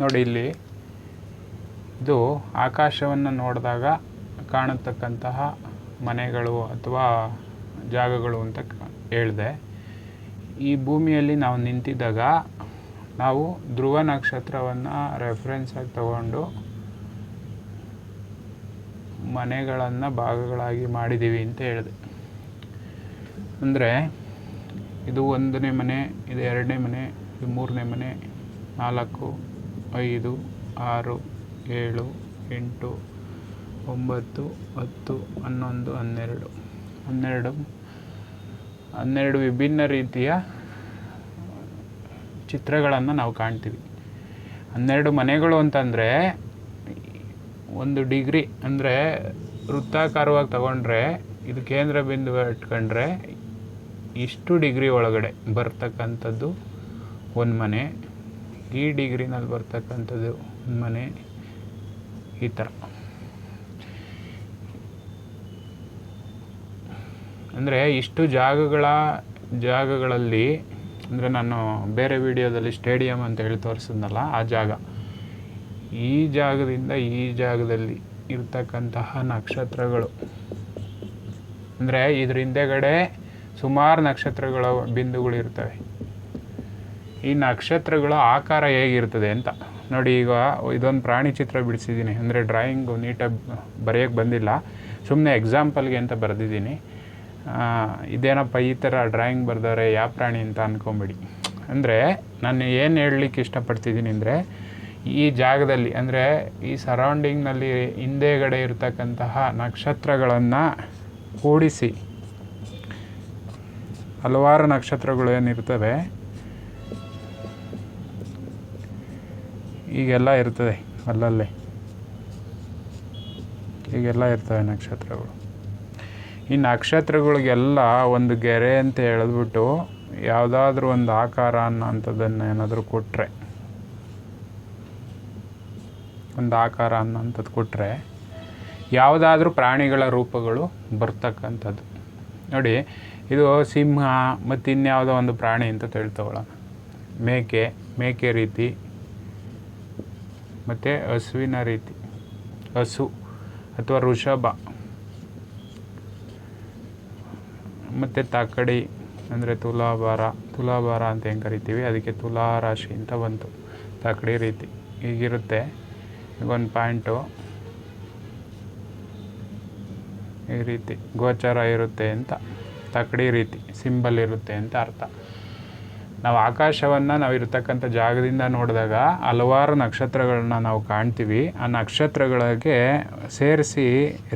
ನೋಡಿ ಇಲ್ಲಿ. ಇದು ಆಕಾಶವನ್ನು ನೋಡಿದಾಗ ಕಾಣತಕ್ಕಂತಹ ಮನೆಗಳು ಅಥವಾ ಜಾಗಗಳು ಅಂತ ಹೇಳಿದೆ. ಈ ಭೂಮಿಯಲ್ಲಿ ನಾವು ನಿಂತಿದ್ದಾಗ ನಾವು ಧ್ರುವ ನಕ್ಷತ್ರವನ್ನು ರೆಫರೆನ್ಸ್ ಆಗಿ ತಗೊಂಡು ಮನೆಗಳನ್ನು ಭಾಗಗಳಾಗಿ ಮಾಡಿದ್ದೀವಿ ಅಂತ ಹೇಳಿದೆ. ಅಂದರೆ ಇದು ಒಂದನೇ ಮನೆ, ಇದು ಎರಡನೇ ಮನೆ, ಇದು ಮೂರನೇ ಮನೆ, ನಾಲ್ಕು ಐದು, ಆರು, ಏಳು, ಎಂಟು, ಒಂಬತ್ತು, ಹತ್ತು, ಹನ್ನೊಂದು, ಹನ್ನೆರಡು. ಹನ್ನೆರಡು. ಹನ್ನೆರಡು ವಿಭಿನ್ನ ರೀತಿಯ ಚಿತ್ರಗಳನ್ನು ನಾವು ಕಾಣ್ತೀವಿ. ಹನ್ನೆರಡು ಮನೆಗಳು ಅಂತಂದರೆ ಒಂದು ಡಿಗ್ರಿ ಅಂದರೆ ವೃತ್ತಾಕಾರವಾಗಿ ತಗೊಂಡ್ರೆ ಇದು ಕೇಂದ್ರ ಬಿಂದು ಇಟ್ಕೊಂಡ್ರೆ ಇಷ್ಟು ಡಿಗ್ರಿ ಒಳಗಡೆ ಬರ್ತಕ್ಕಂಥದ್ದು ಒಂದು ಮನೆ. ಈ ಡಿಗ್ರಿನಲ್ಲಿ ಬರ್ತಕ್ಕಂಥದ್ದು ಮನೆ ಈ ಥರ. ಅಂದರೆ ಇಷ್ಟು ಜಾಗಗಳ, ಜಾಗಗಳಲ್ಲಿ, ಅಂದರೆ ನಾನು ಬೇರೆ ವಿಡಿಯೋದಲ್ಲಿ ಸ್ಟೇಡಿಯಂ ಅಂತ ಹೇಳಿ ತೋರಿಸಿದ್ನಲ್ಲ, ಆ ಜಾಗ. ಈ ಜಾಗದಿಂದ ಈ ಜಾಗದಲ್ಲಿ ಇರ್ತಕ್ಕಂತಹ ನಕ್ಷತ್ರಗಳು. ಅಂದರೆ ಇದ್ರ ಹಿಂದೆಗಡೆ ಸುಮಾರು ನಕ್ಷತ್ರಗಳ ಬಿಂದುಗಳು ಇರ್ತವೆ. ಈ ನಕ್ಷತ್ರಗಳ ಆಕಾರ ಹೇಗಿರ್ತದೆ ಅಂತ. ನೋಡಿ, ಈಗ ಇದೊಂದು ಪ್ರಾಣಿ ಚಿತ್ರ ಬಿಡಿಸಿದ್ದೀನಿ. ಅಂದರೆ ಡ್ರಾಯಿಂಗು ನೀಟಾಗಿ ಬರೆಯೋಕ್ಕೆ ಬಂದಿಲ್ಲ. ಸುಮ್ಮನೆ ಎಕ್ಸಾಂಪಲ್ಗೆ ಅಂತ ಬರೆದಿದ್ದೀನಿ. ಇದೇನಪ್ಪ ಈ ಥರ ಡ್ರಾಯಿಂಗ್ ಬರೆದವ್ರೆ ಯಾವ ಪ್ರಾಣಿ ಅಂತ ಅಂದ್ಕೊಂಬಿಡಿ ಅಂದರೆ ನಾನು ಏನು ಹೇಳಲಿಕ್ಕೆ ಇಷ್ಟಪಡ್ತಿದ್ದೀನಿ ಅಂದರೆ, ಈ ಜಾಗದಲ್ಲಿ, ಅಂದರೆ ಈ ಸರೌಂಡಿಂಗ್ನಲ್ಲಿ ಹಿಂದೆಗಡೆ ಇರತಕ್ಕಂತಹ ನಕ್ಷತ್ರಗಳನ್ನು ಕೂಡಿಸಿ. ಹಲವಾರು ನಕ್ಷತ್ರಗಳು ಏನಿರ್ತವೆ ಈಗೆಲ್ಲ ಇರ್ತದೆ ಅಲ್ಲಲ್ಲಿ. ಈಗೆಲ್ಲ ಇರ್ತವೆ ನಕ್ಷತ್ರಗಳು. ಈ ನಕ್ಷತ್ರಗಳಿಗೆಲ್ಲ ಒಂದು ಗೆರೆ ಅಂತ ಹೇಳಿದ್ಬಿಟ್ಟು ಯಾವುದಾದ್ರೂ ಒಂದು ಆಕಾರ ಅನ್ನೋಂಥದ್ದನ್ನು ಏನಾದರೂ ಕೊಟ್ಟರೆ ಒಂದು ಆಕಾರ ಅನ್ನೋಂಥದ್ದು ಕೊಟ್ಟರೆ ಯಾವುದಾದ್ರೂ ಪ್ರಾಣಿಗಳ ರೂಪಗಳು ಬರ್ತಕ್ಕಂಥದ್ದು. ನೋಡಿ, ಇದು ಸಿಂಹ ಮತ್ತು ಇನ್ಯಾವುದೋ ಒಂದು ಪ್ರಾಣಿ ಅಂತ ತಿಳ್ತವಳ. ಮೇಕೆ ಮೇಕೆ ರೀತಿ ಮತ್ತು ಹಸುವಿನ ರೀತಿ. ಹಸು ಅಥವಾ ಋಷಭ ಮತ್ತು ತಕ್ಕಡಿ ಅಂದರೆ ತುಲಾಭಾರ. ತುಲಾಭಾರ ಅಂತ ಹೆಂಗೆ ಕರಿತೀವಿ? ಅದಕ್ಕೆ ತುಲಾ ರಾಶಿ ಅಂತ ಬಂತು. ತಕ್ಕಡಿ ರೀತಿ. ಹೀಗಿರುತ್ತೆ. ಈಗ ಒಂದು ಪಾಯಿಂಟು. ಈ ರೀತಿ ಗೋಚರ ಇರುತ್ತೆ ಅಂತ. ತಕ್ಕಡಿ ರೀತಿ. ಸಿಂಬಲ್ ಇರುತ್ತೆ ಅಂತ ಅರ್ಥ. ನಾವು ಆಕಾಶವನ್ನು ನಾವು ಇರತಕ್ಕಂಥ ಜಾಗದಿಂದ ನೋಡಿದಾಗ ಹಲವಾರು ನಕ್ಷತ್ರಗಳನ್ನ ನಾವು ಕಾಣ್ತೀವಿ. ಆ ನಕ್ಷತ್ರಗಳಿಗೆ ಸೇರಿಸಿ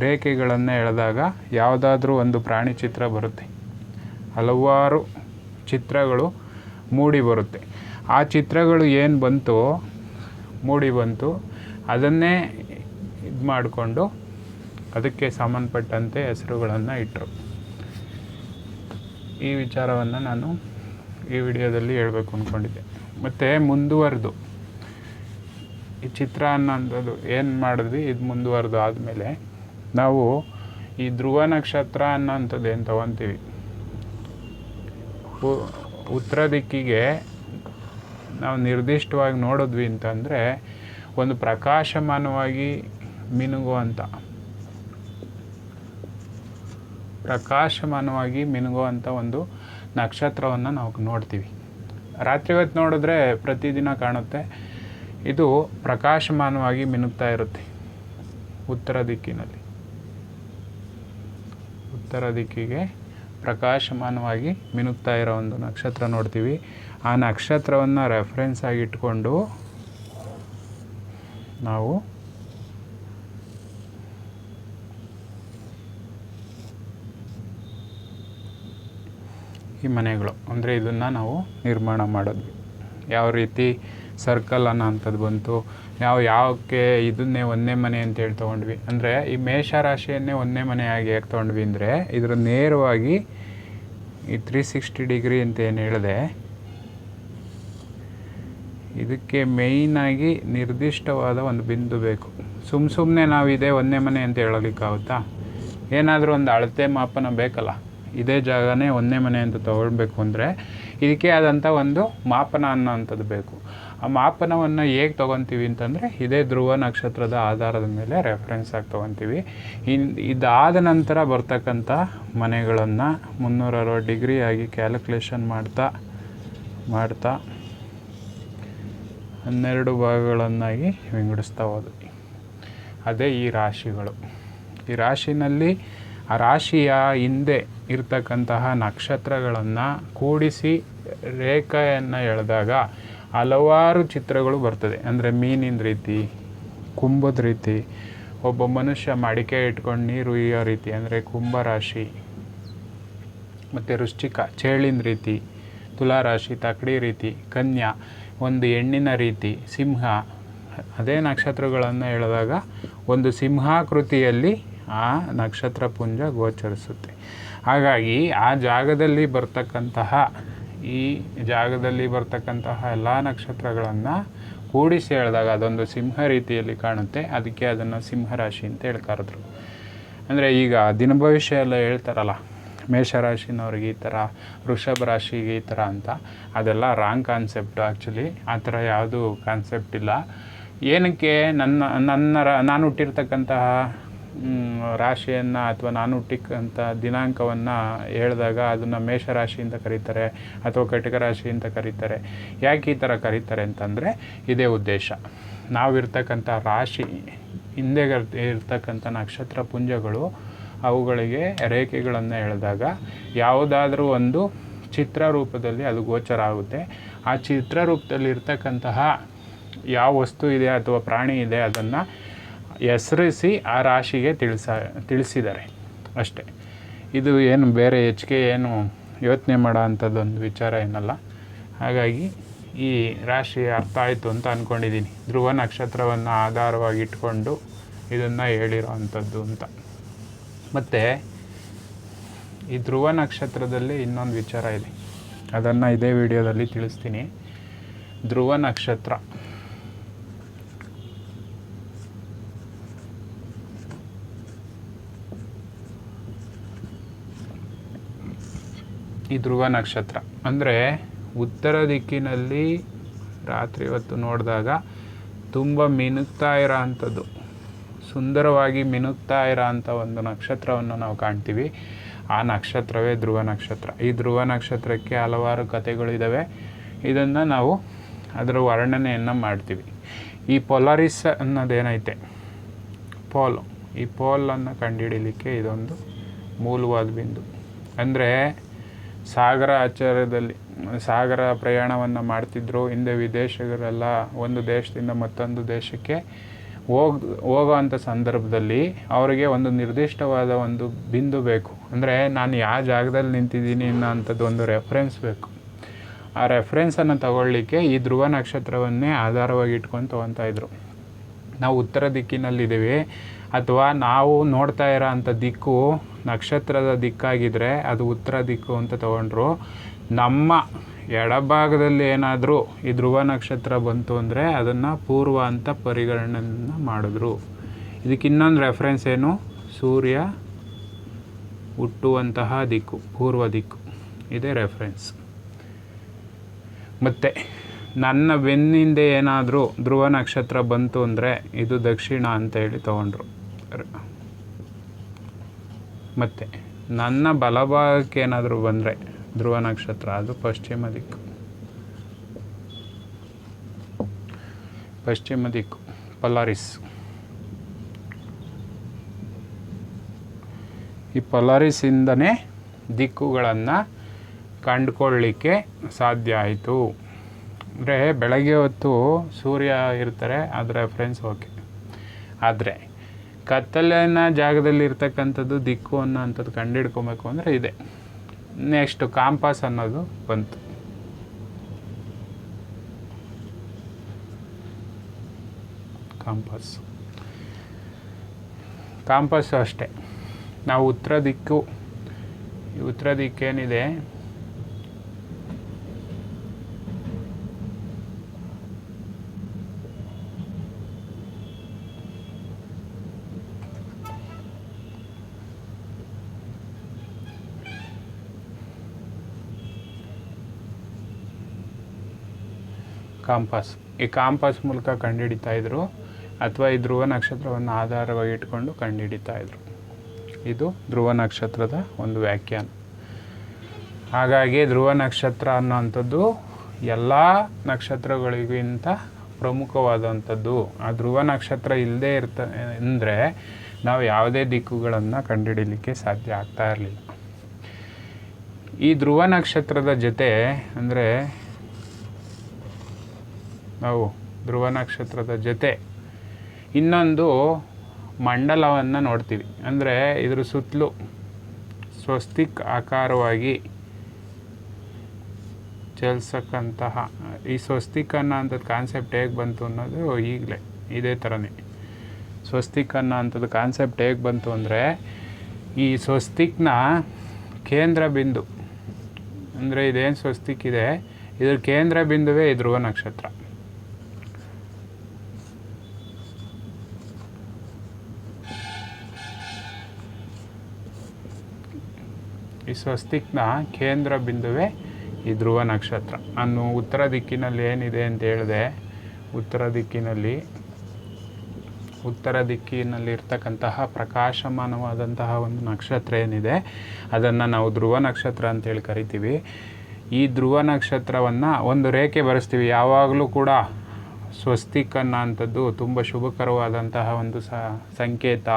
ರೇಖೆಗಳನ್ನು ಎಳೆದಾಗ ಯಾವುದಾದ್ರೂ ಒಂದು ಪ್ರಾಣಿ ಚಿತ್ರ ಬರುತ್ತೆ. ಹಲವಾರು ಚಿತ್ರಗಳು ಮೂಡಿ ಬರುತ್ತೆ. ಆ ಚಿತ್ರಗಳು ಏನು ಬಂತು ಮೂಡಿ ಬಂತು. ಅದನ್ನೇ ಇದು ಮಾಡಿಕೊಂಡು ಅದಕ್ಕೆ ಸಂಬಂಧಪಟ್ಟಂತೆ ಹೆಸರುಗಳನ್ನು ಇಟ್ಟರು ಈ ವಿಚಾರವನ್ನು ನಾನು ಈ ವಿಡಿಯೋದಲ್ಲಿ ಹೇಳಬೇಕು ಅಂದ್ಕೊಂಡಿದ್ದೆ ಮತ್ತು ಮುಂದುವರೆದು. ಈ ಚಿತ್ರ ಅನ್ನೋದು ಏನು ಮಾಡಿದ್ವಿ, ಇದು ಮುಂದುವರೆದು ಆದಮೇಲೆ ನಾವು ಈ ಧ್ರುವ ನಕ್ಷತ್ರ ಅನ್ನೋಂಥದ್ದು ಏನು ತಗೊತೀವಿ. ಉತ್ತರ ದಿಕ್ಕಿಗೆ ನಾವು ನಿರ್ದಿಷ್ಟವಾಗಿ ನೋಡಿದ್ವಿ ಅಂತಂದರೆ ಒಂದು ಪ್ರಕಾಶಮಾನವಾಗಿ ಮಿನುಗುವಂಥ ಪ್ರಕಾಶಮಾನವಾಗಿ ಮಿನುಗುವಂಥ ಒಂದು ನಕ್ಷತ್ರವನ್ನು ನಾವು ನೋಡ್ತೀವಿ. ರಾತ್ರಿ ಹೊತ್ತು ನೋಡಿದ್ರೆ ಪ್ರತಿದಿನ ಕಾಣುತ್ತೆ. ಇದು ಪ್ರಕಾಶಮಾನವಾಗಿ ಮಿನುಗ್ತಾ ಇರುತ್ತೆ. ಉತ್ತರ ದಿಕ್ಕಿನಲ್ಲಿ. ಉತ್ತರ ದಿಕ್ಕಿಗೆ ಪ್ರಕಾಶಮಾನವಾಗಿ ಮಿನುಗ್ತಾ ಇರೋ ಒಂದು ನಕ್ಷತ್ರ ನೋಡ್ತೀವಿ. ಆ ನಕ್ಷತ್ರವನ್ನು ರೆಫರೆನ್ಸ್ ಆಗಿ ಇಟ್ಕೊಂಡು ನಾವು ಮನೆಗಳು. ಅಂದರೆ ಇದನ್ನು ನಾವು ನಿರ್ಮಾಣ ಮಾಡಿದ್ವಿ ಯಾವ ರೀತಿ ಸರ್ಕಲ್ ಅನ್ನೋ ಅಂಥದ್ದು ಬಂತು, ನಾವು ಯಾವಕ್ಕೆ ಇದನ್ನೇ ಒಂದೇ ಮನೆ ಅಂತ ಹೇಳಿ ತೊಗೊಂಡ್ವಿ. ಅಂದರೆ ಈ ಮೇಷ ರಾಶಿಯನ್ನೇ ಒಂದೇ ಮನೆಯಾಗಿ ಯಾಕೆ ತೊಗೊಂಡ್ವಿ ಅಂದರೆ, ಇದರ ನೇರವಾಗಿ ಈ ತ್ರೀ ಸಿಕ್ಸ್ಟಿ ಡಿಗ್ರಿ ಅಂತ ಏನು ಹೇಳಿದೆ, ಇದಕ್ಕೆ ಮೇಯ್ನಾಗಿ ನಿರ್ದಿಷ್ಟವಾದ ಒಂದು ಬಿಂದು ಬೇಕು. ಸುಮ್ಮ ಸುಮ್ಮನೆ ನಾವು ಇದೇ ಒಂದೇ ಮನೆ ಅಂತ ಹೇಳಲಿಕ್ಕಾಗುತ್ತಾ ಏನಾದರೂ ಒಂದು ಅಳತೆ ಮಾಪನ ಬೇಕಲ್ಲ? ಇದೇ ಜಾಗನೇ ಒಂದೇ ಮನೆ ಅಂತ ತಗೊಳ್ಬೇಕು ಅಂದರೆ ಇದಕ್ಕೆ ಆದಂಥ ಒಂದು ಮಾಪನ ಅನ್ನೋಂಥದ್ದು ಬೇಕು. ಆ ಮಾಪನವನ್ನು ಹೇಗೆ ತೊಗೊತೀವಿ ಅಂತಂದರೆ ಇದೇ ಧ್ರುವ ನಕ್ಷತ್ರದ ಆಧಾರದ ಮೇಲೆ ರೆಫರೆನ್ಸ್ ಆಗಿ ತೊಗೊತೀವಿ. ಇನ್ ಇದಾದ ನಂತರ ಬರ್ತಕ್ಕಂಥ ಮನೆಗಳನ್ನು ಮುನ್ನೂರ ಅರವತ್ತು ಡಿಗ್ರಿ ಆಗಿ ಕ್ಯಾಲ್ಕುಲೇಷನ್ ಮಾಡ್ತಾ ಮಾಡ್ತಾ ಹನ್ನೆರಡು ಭಾಗಗಳನ್ನಾಗಿ ವಿಂಗಡಿಸ್ತಾ ಹೋದ್ವಿ. ಅದೇ ಈ ರಾಶಿಗಳು. ಈ ರಾಶಿನಲ್ಲಿ ಆ ರಾಶಿಯ ಹಿಂದೆ ಇರ್ತಕ್ಕಂತಹ ನಕ್ಷತ್ರಗಳನ್ನು ಕೂಡಿಸಿ ರೇಖೆಯನ್ನು ಎಳೆದಾಗ ಹಲವಾರು ಚಿತ್ರಗಳು ಬರ್ತದೆ. ಅಂದರೆ ಮೀನಿನ ರೀತಿ ಕುಂಭದ ರೀತಿ, ಒಬ್ಬ ಮನುಷ್ಯ ಮಡಿಕೆ ಇಟ್ಕೊಂಡು ನೀರು ಇಯೋ ರೀತಿ, ಅಂದರೆ ಕುಂಭ ರಾಶಿ ಮತ್ತು ವೃಶ್ಚಿಕ, ಚೇಳಿನ ರೀತಿ, ತುಲಾರಾಶಿ ತಕ್ಕಡಿ ರೀತಿ, ಕನ್ಯಾ, ಒಂದು ಹೆಣ್ಣಿನ ರೀತಿ, ಸಿಂಹ, ಅದೇ ನಕ್ಷತ್ರಗಳನ್ನು ಹೇಳಿದಾಗ ಒಂದು ಸಿಂಹಾಕೃತಿಯಲ್ಲಿ ಆ ನಕ್ಷತ್ರ ಪುಂಜ ಗೋಚರಿಸುತ್ತೆ. ಹಾಗಾಗಿ ಆ ಜಾಗದಲ್ಲಿ ಬರ್ತಕ್ಕಂತಹ ಈ ಜಾಗದಲ್ಲಿ ಬರ್ತಕ್ಕಂತಹ ಎಲ್ಲ ನಕ್ಷತ್ರಗಳನ್ನು ಕೂಡಿಸಿ ಹೇಳಿದಾಗ ಅದೊಂದು ಸಿಂಹ ರೀತಿಯಲ್ಲಿ ಕಾಣುತ್ತೆ. ಅದಕ್ಕೆ ಅದನ್ನು ಸಿಂಹರಾಶಿ ಅಂತ ಹೇಳ್ಕಾರಿದ್ರು ಕರೆದ್ರು ಅಂದರೆ ಈಗ ದಿನ ಭವಿಷ್ಯ ಎಲ್ಲ ಹೇಳ್ತಾರಲ್ಲ, ಮೇಷರಾಶಿನವ್ರಿಗೆ ಈ ಥರ ವೃಷಭ ರಾಶಿಗೆ ಈ ಥರ ಅಂತ. ಅದೆಲ್ಲ ರಾಂಗ್ ಕಾನ್ಸೆಪ್ಟ್ ಆ್ಯಕ್ಚುಲಿ ಆ ಥರ ಯಾವುದೂ ಕಾನ್ಸೆಪ್ಟ್ ಇಲ್ಲ. ಏನಕ್ಕೆ ನನ್ನ ನನ್ನ ನಾನು ಹುಟ್ಟಿರ್ತಕ್ಕಂತಹ ರಾಶಿಯನ್ನು ಅಥವಾ ನಾನು ಹುಟ್ಟಿಕ್ಕಂಥ ದಿನಾಂಕವನ್ನು ಹೇಳಿದಾಗ ಅದನ್ನು ಮೇಷರಾಶಿ ಅಂತ ಕರೀತಾರೆ ಅಥವಾ ಕಟಕ ರಾಶಿ ಅಂತ ಕರೀತಾರೆ. ಯಾಕೆ ಈ ಥರ ಕರೀತಾರೆ ಅಂತಂದರೆ ಇದೇ ಉದ್ದೇಶ. ನಾವಿರ್ತಕ್ಕಂಥ ರಾಶಿ ಹಿಂದೆ ಇರ್ತಕ್ಕಂಥ ನಕ್ಷತ್ರ ಪುಂಜಗಳು ಅವುಗಳಿಗೆ ರೇಖೆಗಳನ್ನು ಎಳೆದಾಗ ಯಾವುದಾದ್ರೂ ಒಂದು ಚಿತ್ರ ರೂಪದಲ್ಲಿ ಅದು ಗೋಚರ ಆಗುತ್ತೆ. ಆ ಚಿತ್ರ ರೂಪದಲ್ಲಿ ಇರ್ತಕ್ಕಂತಹ ಯಾವ ವಸ್ತು ಇದೆ ಅಥವಾ ಪ್ರಾಣಿ ಇದೆ ಅದನ್ನು ಹೆಸರಿಸಿ ಆ ರಾಶಿಗೆ ತಿಳಿಸ ತಿಳಿಸಿದ್ದಾರೆ ಅಷ್ಟೇ. ಇದು ಏನು ಬೇರೆ ಹೆಚ್ಚಿಗೆ ಏನು ಯೋಚನೆ ಮಾಡೋ ಅಂಥದ್ದೊಂದು ವಿಚಾರ ಏನಲ್ಲ. ಹಾಗಾಗಿ ಈ ರಾಶಿ ಅರ್ಥ ಆಯಿತು ಅಂತ ಅಂದ್ಕೊಂಡಿದ್ದೀನಿ ಧ್ರುವ ನಕ್ಷತ್ರವನ್ನು ಆಧಾರವಾಗಿ ಇಟ್ಕೊಂಡು ಇದನ್ನು ಹೇಳಿರೋ ಅಂಥದ್ದು ಅಂತ. ಮತ್ತು ಈ ಧ್ರುವ ನಕ್ಷತ್ರದಲ್ಲಿ ಇನ್ನೊಂದು ವಿಚಾರ ಇದೆ. ಅದನ್ನು ಇದೇ ವಿಡಿಯೋದಲ್ಲಿ ತಿಳಿಸ್ತೀನಿ. ಧ್ರುವ ನಕ್ಷತ್ರ. ಈ ಧ್ರುವ ನಕ್ಷತ್ರ. ಅಂದರೆ ಉತ್ತರ ದಿಕ್ಕಿನಲ್ಲಿ ರಾತ್ರಿ ಹೊತ್ತು ನೋಡಿದಾಗ ತುಂಬ ಮಿನುಗ್ತಾ ಇರೋ ಸುಂದರವಾಗಿ ಮಿನುಗ್ತಾ ಇರೋ ಒಂದು ನಕ್ಷತ್ರವನ್ನು ನಾವು ಕಾಣ್ತೀವಿ. ಆ ನಕ್ಷತ್ರವೇ ಧ್ರುವ ನಕ್ಷತ್ರ. ಈ ಧ್ರುವ ನಕ್ಷತ್ರಕ್ಕೆ ಹಲವಾರು ಕಥೆಗಳಿದ್ದಾವೆ ಇದನ್ನು ನಾವು ಅದರ ವರ್ಣನೆಯನ್ನು ಮಾಡ್ತೀವಿ. ಈ ಪೊಲಾರಿಸ್ ಅನ್ನೋದೇನೈತೆ? ಪೋಲ್. ಈ ಪೋಲನ್ನು ಕಂಡುಹಿಡೀಲಿಕ್ಕೆ ಇದೊಂದು ಮೂಲವಾದ ಬಿಂದು. ಅಂದರೆ ಸಾಗರ ಆಚಾರದಲ್ಲಿ ಸಾಗರ ಪ್ರಯಾಣವನ್ನು ಮಾಡ್ತಿದ್ರು. ಹಿಂದೆ ವಿದೇಶಗಳೆಲ್ಲ ಒಂದು ದೇಶದಿಂದ ಮತ್ತೊಂದು ದೇಶಕ್ಕೆ ಹೋಗ್ ಹೋಗೋವಂಥ ಸಂದರ್ಭದಲ್ಲಿ ಅವರಿಗೆ ಒಂದು ನಿರ್ದಿಷ್ಟವಾದ ಒಂದು ಬಿಂದು ಬೇಕು. ಅಂದರೆ ನಾನು ಯಾವ ಜಾಗದಲ್ಲಿ ನಿಂತಿದ್ದೀನಿ ಅನ್ನೋ ಅಂಥದ್ದು ಒಂದು ರೆಫರೆನ್ಸ್ ಬೇಕು. ಆ ರೆಫರೆನ್ಸನ್ನು ತಗೊಳ್ಳಿಕ್ಕೆ ಈ ಧ್ರುವ ನಕ್ಷತ್ರವನ್ನೇ ಆಧಾರವಾಗಿ ಇಟ್ಕೊಂಡು ತೊಗೊತಾ ಇದ್ರು. ನಾವು ಉತ್ತರ ದಿಕ್ಕಿನಲ್ಲಿದ್ದೀವಿ. ಅಥವಾ ನಾವು ನೋಡ್ತಾ ಇರೋ ಅಂಥ ದಿಕ್ಕು ನಕ್ಷತ್ರದ ದಿಕ್ಕಾಗಿದ್ದರೆ ಅದು ಉತ್ತರ ದಿಕ್ಕು ಅಂತ ತಗೊಂಡ್ರು. ನಮ್ಮ ಎಡಭಾಗದಲ್ಲಿ ಏನಾದರೂ ಈ ಧ್ರುವ ನಕ್ಷತ್ರ ಬಂತು ಅಂದರೆ ಅದನ್ನು ಪೂರ್ವ ಅಂತ ಪರಿಗಣನೆಯನ್ನು ಮಾಡಿದ್ರು. ಇದಕ್ಕೆ ಇನ್ನೊಂದು ರೆಫರೆನ್ಸ್ ಏನು? ಸೂರ್ಯ ಹುಟ್ಟುವಂತಹ ದಿಕ್ಕು, ಪೂರ್ವ ದಿಕ್ಕು. ಇದೇ ರೆಫರೆನ್ಸ್ ಮತ್ತು ನನ್ನ ಬೆನ್ನಿಂದ ಏನಾದರೂ ಧ್ರುವ ನಕ್ಷತ್ರ ಬಂತು ಅಂದರೆ ಇದು ದಕ್ಷಿಣ ಅಂತ ಹೇಳಿ ತಗೊಂಡ್ರು. ಮತ್ತು, ನನ್ನ ಬಲಭಾಗಕ್ಕೆ ಏನಾದರೂ ಬಂದರೆ ಧ್ರುವ ನಕ್ಷತ್ರ, ಅದು ಪಶ್ಚಿಮ ದಿಕ್ಕು. ಪಶ್ಚಿಮ ದಿಕ್ಕು ಪಲಾರಿಸ್ ಈ ಪಲಾರಿಸಿಂದನೇ ದಿಕ್ಕುಗಳನ್ನು ಕಂಡುಕೊಳ್ಳಿಕ್ಕೆ ಸಾಧ್ಯ ಆಯಿತು. ಅಂದರೆ ಬೆಳಗ್ಗೆ ಹೊತ್ತು ಸೂರ್ಯ ಇರ್ತಾರೆ ಅದರ ಫ್ರೆಂಡ್ಸ್ ಓಕೆ ಆದರೆ ಕತ್ತಲಿನ ಜಾಗದಲ್ಲಿ ಇರ್ತಕ್ಕಂಥದ್ದು ದಿಕ್ಕು ಅನ್ನೋ ಅಂಥದ್ದು ಅಂದರೆ ಇದೆ. ನೆಕ್ಸ್ಟು ಕಾಂಪಾಸ್ ಅನ್ನೋದು ಬಂತು. ಕಾಂಪಾಸ್ ಕಾಂಪಾಸು ಅಷ್ಟೇ. ನಾವು ಉತ್ತರ ದಿಕ್ಕು ಉತ್ತರ ದಿಕ್ಕೇನಿದೆ ಕಾಂಪಾಸ್. ಈ ಕಾಂಪಾಸ್ ಮೂಲಕ ಕಂಡುಹಿಡಿತಾ ಇದ್ದರು ಅಥವಾ ಈ ಧ್ರುವ ನಕ್ಷತ್ರವನ್ನು ಆಧಾರವಾಗಿ ಇಟ್ಕೊಂಡು ಕಂಡುಹಿಡಿತಾ ಇದ್ದರು ಇದು ಧ್ರುವ ನಕ್ಷತ್ರದ ಒಂದು ವ್ಯಾಖ್ಯಾನ. ಹಾಗಾಗಿ ಧ್ರುವ ನಕ್ಷತ್ರ ಅನ್ನೋವಂಥದ್ದು ಎಲ್ಲ ನಕ್ಷತ್ರಗಳಿಗಿಂತ ಪ್ರಮುಖವಾದಂಥದ್ದು. ಆ ಧ್ರುವ ನಕ್ಷತ್ರ ಇಲ್ಲದೆ ಇರ್ತ, ಅಂದರೆ ನಾವು ಯಾವುದೇ ದಿಕ್ಕುಗಳನ್ನು ಕಂಡುಹಿಡಿಲಿಕ್ಕೆ ಸಾಧ್ಯ ಆಗ್ತಾ ಇರಲಿಲ್ಲ. ಈ ಧ್ರುವ ನಕ್ಷತ್ರದ ಜೊತೆ ಅಂದರೆ ನಾವು ಧ್ರುವ ನಕ್ಷತ್ರದ ಜೊತೆ. ಇನ್ನೊಂದು ಮಂಡಲವನ್ನು ನೋಡ್ತೀವಿ. ಅಂದರೆ ಇದ್ರ ಸುತ್ತಲೂ ಸ್ವಸ್ತಿಕ್ ಆಕಾರವಾಗಿ ಚಲಿಸಕ್ಕಂತಹ ಈ ಸ್ವಸ್ತಿಕ್ ಅನ್ನೋ ಅಂಥದ್ದು ಕಾನ್ಸೆಪ್ಟ್ ಹೇಗೆ ಬಂತು ಅನ್ನೋದು ಈಗಲೇ ಇದೇ ಥರನೇ ಸ್ವಸ್ತಿಕ್ ಅನ್ನೋ ಅಂಥದ್ದು ಕಾನ್ಸೆಪ್ಟ್ ಹೇಗೆ ಬಂತು ಅಂದರೆ ಈ ಸ್ವಸ್ತಿಕ್ನ ಕೇಂದ್ರ ಬಿಂದು, ಅಂದರೆ ಇದೇನು ಸ್ವಸ್ತಿಕ್ ಇದೆ? ಇದ್ರ ಕೇಂದ್ರ ಬಿಂದುವೇ ಧ್ರುವ ನಕ್ಷತ್ರ. ಈ ಸ್ವಸ್ತಿಕ್ನ ಕೇಂದ್ರ ಬಿಂದುವೆ ಈ ಧ್ರುವ ನಕ್ಷತ್ರ. ಅನ್ನು ಉತ್ತರ ದಿಕ್ಕಿನಲ್ಲಿ ಏನಿದೆ ಅಂತ ಹೇಳಿದೆ, ಉತ್ತರ ದಿಕ್ಕಿನಲ್ಲಿ ಉತ್ತರ ದಿಕ್ಕಿನಲ್ಲಿ ಇರ್ತಕ್ಕಂತಹ ಪ್ರಕಾಶಮಾನವಾದಂತಹ ಒಂದು ನಕ್ಷತ್ರ ಏನಿದೆ, ಅದನ್ನು ನಾವು ಧ್ರುವ ನಕ್ಷತ್ರ ಅಂತೇಳಿ ಕರಿತೀವಿ. ಈ ಧ್ರುವ ನಕ್ಷತ್ರವನ್ನು ಒಂದು ರೇಖೆ ಬರೆಸ್ತೀವಿ. ಯಾವಾಗಲೂ ಕೂಡ ಸ್ವಸ್ತಿಕ್ ಅನ್ನೋ ಅಂಥದ್ದು ತುಂಬ ಶುಭಕರವಾದಂತಹ ಒಂದು ಸಂಕೇತ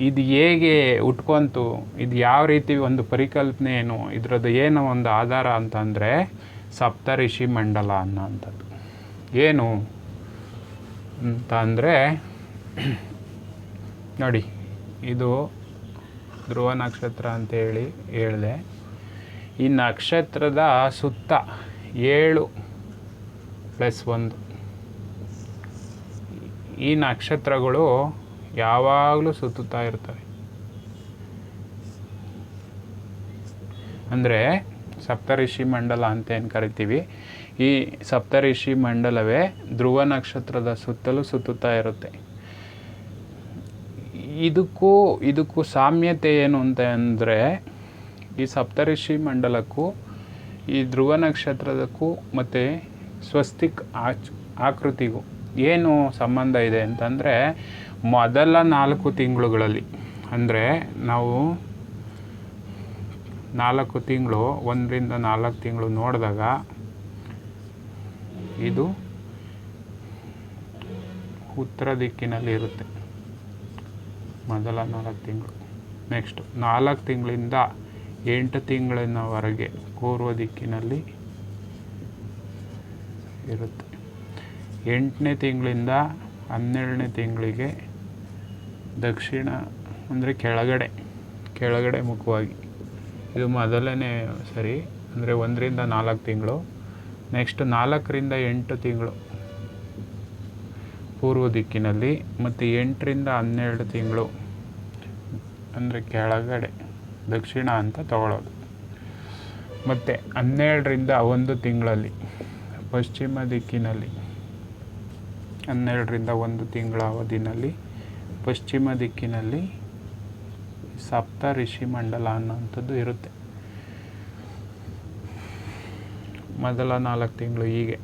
ಇದು ಹೇಗೆ ಉಟ್ಕೊಂತು, ಇದು ಯಾವ ರೀತಿ ಒಂದು ಪರಿಕಲ್ಪನೆ ಏನು ಇದರದ್ದು ಏನು ಒಂದು ಆಧಾರ ಅಂತಂದರೆ ಸಪ್ತಋಷಿ ಮಂಡಲ ಅನ್ನೋಂಥದ್ದು ಏನು ಅಂತ ಅಂದರೆ, ನೋಡಿ, ಇದು ಧ್ರುವ ನಕ್ಷತ್ರ ಅಂತೇಳಿ ಹೇಳಿದೆ. ಈ ನಕ್ಷತ್ರದ ಸುತ್ತ ಏಳು ಪ್ಲಸ್ ಒಂದು. ಈ ನಕ್ಷತ್ರಗಳು ಯಾವಾಗಲೂ ಸುತ್ತುತ್ತಾ ಇರ್ತವೆ ಅಂದರೆ ಸಪ್ತಋಷಿ ಮಂಡಲ ಅಂತ ಏನು ಕರಿತೀವಿ? ಈ ಸಪ್ತಋಷಿ ಮಂಡಲವೇ ಧ್ರುವ ನಕ್ಷತ್ರದ ಸುತ್ತಲೂ ಸುತ್ತುತ್ತಾ ಇರುತ್ತೆ. ಇದಕ್ಕೂ ಇದಕ್ಕೂ ಸಾಮ್ಯತೆ ಏನು ಅಂತ ಅಂದರೆ ಈ ಸಪ್ತಋಷಿ ಮಂಡಲಕ್ಕೂ, ಈ ಧ್ರುವ ನಕ್ಷತ್ರದಕ್ಕೂ ಮತ್ತು ಸ್ವಸ್ತಿಕ್ ಆಚ್, ಆಕೃತಿಗೂ ಏನು ಸಂಬಂಧ ಇದೆ ಅಂತಂದರೆ ಮೊದಲ ನಾಲ್ಕು ತಿಂಗಳುಗಳಲ್ಲಿ. ಅಂದರೆ ನಾವು ನಾಲ್ಕು ತಿಂಗಳು, ಒಂದರಿಂದ ನಾಲ್ಕು ತಿಂಗಳು ನೋಡಿದಾಗ ಇದು ಉತ್ತರ ದಿಕ್ಕಿನಲ್ಲಿ ಇರುತ್ತೆ. ಮೊದಲ ನಾಲ್ಕು ತಿಂಗಳು. ನೆಕ್ಸ್ಟ್ ನಾಲ್ಕು ತಿಂಗಳಿಂದ ಎಂಟು ತಿಂಗಳಿನವರೆಗೆ ಪೂರ್ವ ದಿಕ್ಕಿನಲ್ಲಿ ಇರುತ್ತೆ. ಎಂಟನೇ ತಿಂಗಳಿಂದ ಹನ್ನೆರಡನೇ ತಿಂಗಳಿಗೆ ದಕ್ಷಿಣ ಅಂದರೆ ಕೆಳಗಡೆ ಕೆಳಗಡೆ ಮುಖವಾಗಿ. ಇದು ಮೊದಲನೇ ಸರಿ, ಅಂದರೆ ಒಂದರಿಂದ ನಾಲ್ಕು ತಿಂಗಳು. ನೆಕ್ಸ್ಟ್ ನಾಲ್ಕರಿಂದ ಎಂಟು ತಿಂಗಳು. ಪೂರ್ವ ದಿಕ್ಕಿನಲ್ಲಿ ಮತ್ತು ಎಂಟರಿಂದ ಹನ್ನೆರಡು ತಿಂಗಳು. ಅಂದರೆ ಕೆಳಗಡೆ, ದಕ್ಷಿಣ ಅಂತ ತಗೊಳ್ಳೋದು ಮತ್ತು ಹನ್ನೆರಡರಿಂದ ಒಂದು ತಿಂಗಳಲ್ಲಿ, ಪಶ್ಚಿಮ ದಿಕ್ಕಿನಲ್ಲಿ, ಹನ್ನೆರಡರಿಂದ ಒಂದು ತಿಂಗಳ ಅವಧಿನಲ್ಲಿ ಪಶ್ಚಿಮ ದಿಕ್ಕಿನಲ್ಲಿ ಸಪ್ತ ಋಷಿ ಮಂಡಲ ಅನ್ನೋಂಥದ್ದು ಇರುತ್ತೆ. ಮೊದಲ ನಾಲ್ಕು ತಿಂಗಳು ಹೀಗೆ.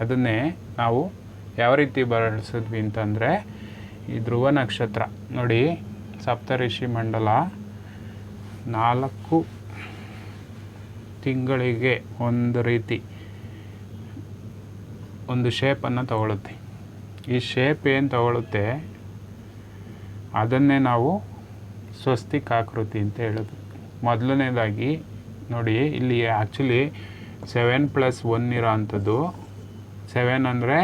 ಅದನ್ನೇ ನಾವು ಯಾವ ರೀತಿ ಬಳಸಿದ್ವಿ ಅಂತಂದರೆ ಈ ಧ್ರುವ ನಕ್ಷತ್ರ. ನೋಡಿ ಸಪ್ತಋಷಿ ಮಂಡಲ ನಾಲ್ಕು ತಿಂಗಳಿಗೆ ಒಂದು ರೀತಿ ಒಂದು ಶೇಪನ್ನು ತಗೊಳುತ್ತೆ. ಈ ಶೇಪ್ ಏನು ತಗೊಳುತ್ತೆ? ಅದನ್ನೇ ನಾವು ಸ್ವಸ್ತಿಕ್ ಆಕೃತಿ ಅಂತ ಹೇಳೋದು. ಮೊದಲನೇದಾಗಿ ನೋಡಿ, ಇಲ್ಲಿ ಆ್ಯಕ್ಚುಲಿ ಸೆವೆನ್ ಪ್ಲಸ್ ಒನ್ ಇರೋ ಅಂಥದ್ದು ಸೆವೆನ್ ಅಂದರೆ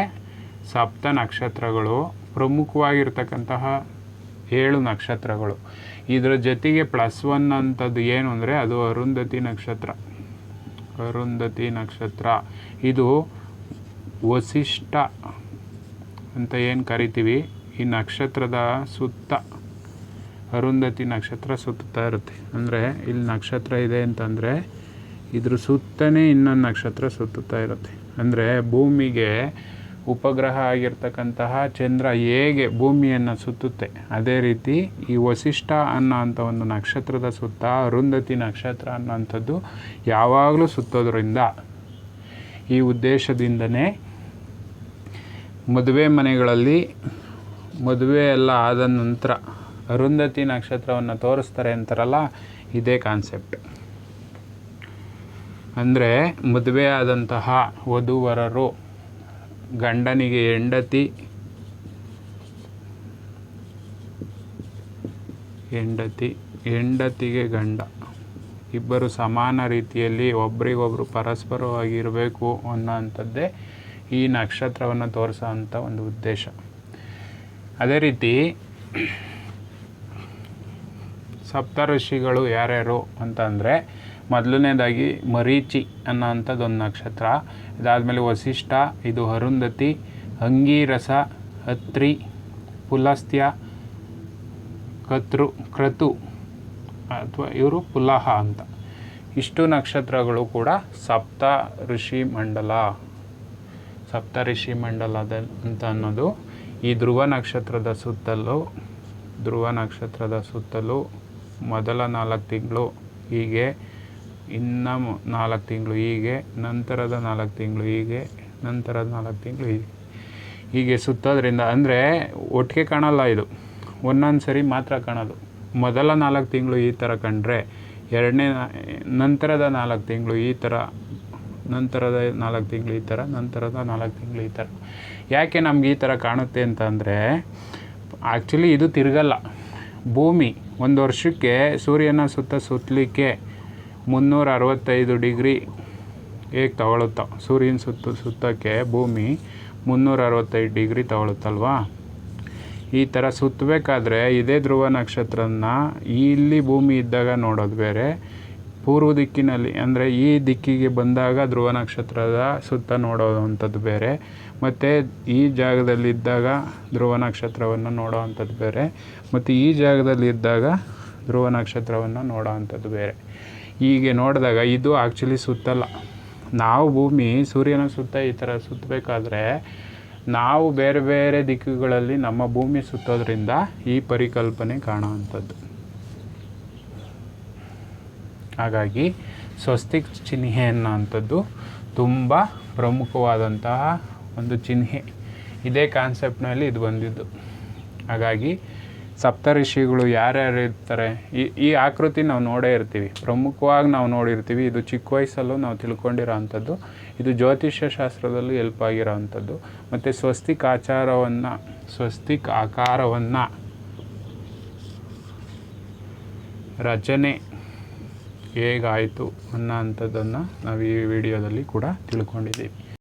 ಸಪ್ತ ನಕ್ಷತ್ರಗಳು, ಪ್ರಮುಖವಾಗಿರ್ತಕ್ಕಂತಹ ಏಳು ನಕ್ಷತ್ರಗಳು. ಇದರ ಜೊತೆಗೆ ಪ್ಲಸ್ ಒನ್ ಅಂಥದ್ದು ಏನು ಅಂದರೆ ಅದು ಅರುಂಧತಿ ನಕ್ಷತ್ರ. ಅರುಂಧತಿ ನಕ್ಷತ್ರ. ಇದು ವಸಿಷ್ಠ ಅಂತ ಏನು ಕರಿತೀವಿ? ಈ ನಕ್ಷತ್ರದ ಸುತ್ತ, ಅರುಂಧತಿ ನಕ್ಷತ್ರ ಸುತ್ತುತ್ತಾ ಇರುತ್ತೆ. ಅಂದರೆ ಇಲ್ಲಿ ನಕ್ಷತ್ರ ಇದೆ ಅಂತಂದರೆ ಇದ್ರ ಸುತ್ತನೇ ಇನ್ನೊಂದು ನಕ್ಷತ್ರ ಸುತ್ತುತ್ತಾ ಇರುತ್ತೆ. ಅಂದರೆ ಭೂಮಿಗೆ ಉಪಗ್ರಹ ಆಗಿರ್ತಕ್ಕಂತಹ ಚಂದ್ರ ಹೇಗೆ ಭೂಮಿಯನ್ನು ಸುತ್ತುತ್ತೆ, ಅದೇ ರೀತಿ ಈ ವಸಿಷ್ಠ ಅನ್ನೋ ಒಂದು ನಕ್ಷತ್ರದ ಸುತ್ತ, ಅರುಂಧತಿ ನಕ್ಷತ್ರ ಅನ್ನೋಂಥದ್ದು ಯಾವಾಗಲೂ ಸುತ್ತೋದ್ರಿಂದ ಈ ಉದ್ದೇಶದಿಂದನೇ ಮದುವೆ ಮನೆಗಳಲ್ಲಿ ಮದುವೆ ಎಲ್ಲ ಆದ ನಂತರ ಅರುಂಧತಿ ನಕ್ಷತ್ರವನ್ನು ತೋರಿಸ್ತಾರೆ ಅಂತಾರಲ್ಲ, ಇದೇ ಕಾನ್ಸೆಪ್ಟ್ ಅಂದರೆ ಮದುವೆ ಆದಂತಹ ವಧುವರರು, ಗಂಡನಿಗೆ ಹೆಂಡತಿ ಹೆಂಡತಿ, ಹೆಂಡತಿಗೆ ಗಂಡ. ಇಬ್ಬರು ಸಮಾನ ರೀತಿಯಲ್ಲಿ ಒಬ್ರಿಗೊಬ್ರು ಪರಸ್ಪರವಾಗಿರಬೇಕು ಅನ್ನೋ ಅಂಥದ್ದೇ ಈ ನಕ್ಷತ್ರವನ್ನು ತೋರಿಸೋ ಅಂಥ ಒಂದು ಉದ್ದೇಶ. ಅದೇ ರೀತಿ ಸಪ್ತ ಋಷಿಗಳು ಯಾರ್ಯಾರು ಅಂತಂದರೆ ಮೊದಲನೇದಾಗಿ ಮರೀಚಿ ಅನ್ನೋ ಒಂದು ನಕ್ಷತ್ರ, ಇದಾದಮೇಲೆ ವಸಿಷ್ಠ, ಇದು ಅರುಂಧತಿ ಅಂಗೀರಸ ಅತ್ರಿ ಪುಲಸ್ತ್ಯ ಕತೃ ಕ್ರತು ಅಥವಾ ಇವರು ಪುಲಹ ಅಂತ. ಇಷ್ಟು ನಕ್ಷತ್ರಗಳು ಕೂಡ ಸಪ್ತ ಋಷಿ ಮಂಡಲ, ಸಪ್ತ ಋಷಿ ಮಂಡಲದ ಅಂತ ಅನ್ನೋದು ಈ ಧ್ರುವ ನಕ್ಷತ್ರದ ಸುತ್ತಲೂ, ಧ್ರುವ ನಕ್ಷತ್ರದ ಸುತ್ತಲೂ ಮೊದಲ ನಾಲ್ಕು ತಿಂಗಳು ಹೀಗೆ, ಇನ್ನು ನಾಲ್ಕು ತಿಂಗಳು ಹೀಗೆ, ನಂತರದ ನಾಲ್ಕು ತಿಂಗಳು ಹೀಗೆ, ನಂತರದ ನಾಲ್ಕು ತಿಂಗಳು ಹೀಗೆ. ಹೀಗೆ ಸುತ್ತೋದ್ರಿಂದ ಅಂದರೆ ಒಟ್ಟಿಗೆ ಕಾಣಲ್ಲ ಇದು. ಒಂದೊಂದು ಸರಿ ಮಾತ್ರ ಕಾಣೋದು. ಮೊದಲ ನಾಲ್ಕು ತಿಂಗಳು ಈ ಥರ ಕಂಡ್ರೆ ಎರಡನೇ ನಂತರದ ನಾಲ್ಕು ತಿಂಗಳು ಈ ಥರ ನಂತರದ ನಾಲ್ಕು ತಿಂಗಳು ಈ ಥರ, ನಂತರದ ನಾಲ್ಕು ತಿಂಗಳು ಈ ಥರ. ಯಾಕೆ ನಮ್ಗೆ ಈ ಥರ ಕಾಣುತ್ತೆ ಅಂತ ಅಂದರೆ ಆ್ಯಕ್ಚುಲಿ ಇದು ತಿರುಗಲ್ಲ. ಭೂಮಿ ಒಂದು ವರ್ಷಕ್ಕೆ ಸೂರ್ಯನ ಸುತ್ತ ಸುತ್ತಲಿಕ್ಕೆ ಮುನ್ನೂರ ಅರವತ್ತೈದು ಡಿಗ್ರಿ ಹೇಗೆ ತಗೊಳುತ್ತೋ, ಸೂರ್ಯನ ಸುತ್ತ ಸುತ್ತಕ್ಕೆ ಭೂಮಿ ಮುನ್ನೂರ ಅರವತ್ತೈದು ಡಿಗ್ರಿ ತಗೊಳುತ್ತಲ್ವಾ? ಈ ಥರ ಸುತ್ತಬೇಕಾದ್ರೆ ಇದೇ ಧ್ರುವ ನಕ್ಷತ್ರನ ಇಲ್ಲಿ ಭೂಮಿ ಇದ್ದಾಗ ನೋಡೋದು ಬೇರೆ ಪೂರ್ವ ದಿಕ್ಕಿನಲ್ಲಿ, ಅಂದರೆ ಈ ದಿಕ್ಕಿಗೆ ಬಂದಾಗ ಧ್ರುವ ನಕ್ಷತ್ರದ ಸುತ್ತ ನೋಡೋವಂಥದ್ದು ಬೇರೆ, ಮತ್ತು ಈ ಜಾಗದಲ್ಲಿದ್ದಾಗ ಧ್ರುವ ನಕ್ಷತ್ರವನ್ನು ನೋಡೋವಂಥದ್ದು ಬೇರೆ, ಮತ್ತು ಈ ಜಾಗದಲ್ಲಿದ್ದಾಗ ಧ್ರುವ ನಕ್ಷತ್ರವನ್ನು ನೋಡೋವಂಥದ್ದು ಬೇರೆ. ಹೀಗೆ ನೋಡಿದಾಗ ಇದು ಆ್ಯಕ್ಚುಲಿ ಸುತ್ತಲ್ಲ. ನಾವು ಭೂಮಿ, ಸೂರ್ಯನ ಸುತ್ತ ಈ ಥರ ಸುತ್ತಬೇಕಾದ್ರೆ ನಾವು ಬೇರೆ ಬೇರೆ ದಿಕ್ಕುಗಳಲ್ಲಿ ನಮ್ಮ ಭೂಮಿ ಸುತ್ತೋದ್ರಿಂದ ಈ ಪರಿಕಲ್ಪನೆ ಕಾಣುವಂಥದ್ದು. ಹಾಗಾಗಿ ಸ್ವಸ್ತಿಕ್ ಚಿಹ್ನೆ ಅನ್ನೋಂಥದ್ದು ತುಂಬ ಪ್ರಮುಖವಾದಂತಹ ಒಂದು ಚಿಹ್ನೆ. ಇದೇ ಕಾನ್ಸೆಪ್ಟ್ನಲ್ಲಿ ಇದು ಬಂದಿದ್ದು. ಹಾಗಾಗಿ ಸಪ್ತಋಷಿಗಳು ಯಾರ್ಯಾರು ಇರ್ತಾರೆ, ಈ ಈ ಆಕೃತಿ ನಾವು ನೋಡೇ ಇರ್ತೀವಿ. ಪ್ರಮುಖವಾಗಿ ನಾವು ನೋಡಿರ್ತೀವಿ, ಇದು ಚಿಕ್ಕ ವಯಸ್ಸಲ್ಲೂ ನಾವು ತಿಳ್ಕೊಂಡಿರೋ ಅಂಥದ್ದು ಇದು ಜ್ಯೋತಿಷ್ಯ ಶಾಸ್ತ್ರದಲ್ಲೂ ಹೆಲ್ಪ್ ಆಗಿರೋ ಅಂಥದ್ದು ಮತ್ತು ಸ್ವಸ್ತಿಕ್ ಆಚಾರವನ್ನು, ಸ್ವಸ್ತಿಕ್ ಆಕಾರವನ್ನು ರಚನೆ ಹೇಗಾಯಿತು ಅನ್ನೋ ಅಂಥದ್ದನ್ನು ನಾವು ಈ ವಿಡಿಯೋದಲ್ಲಿ ಕೂಡ ತಿಳ್ಕೊಂಡಿದ್ದೀವಿ.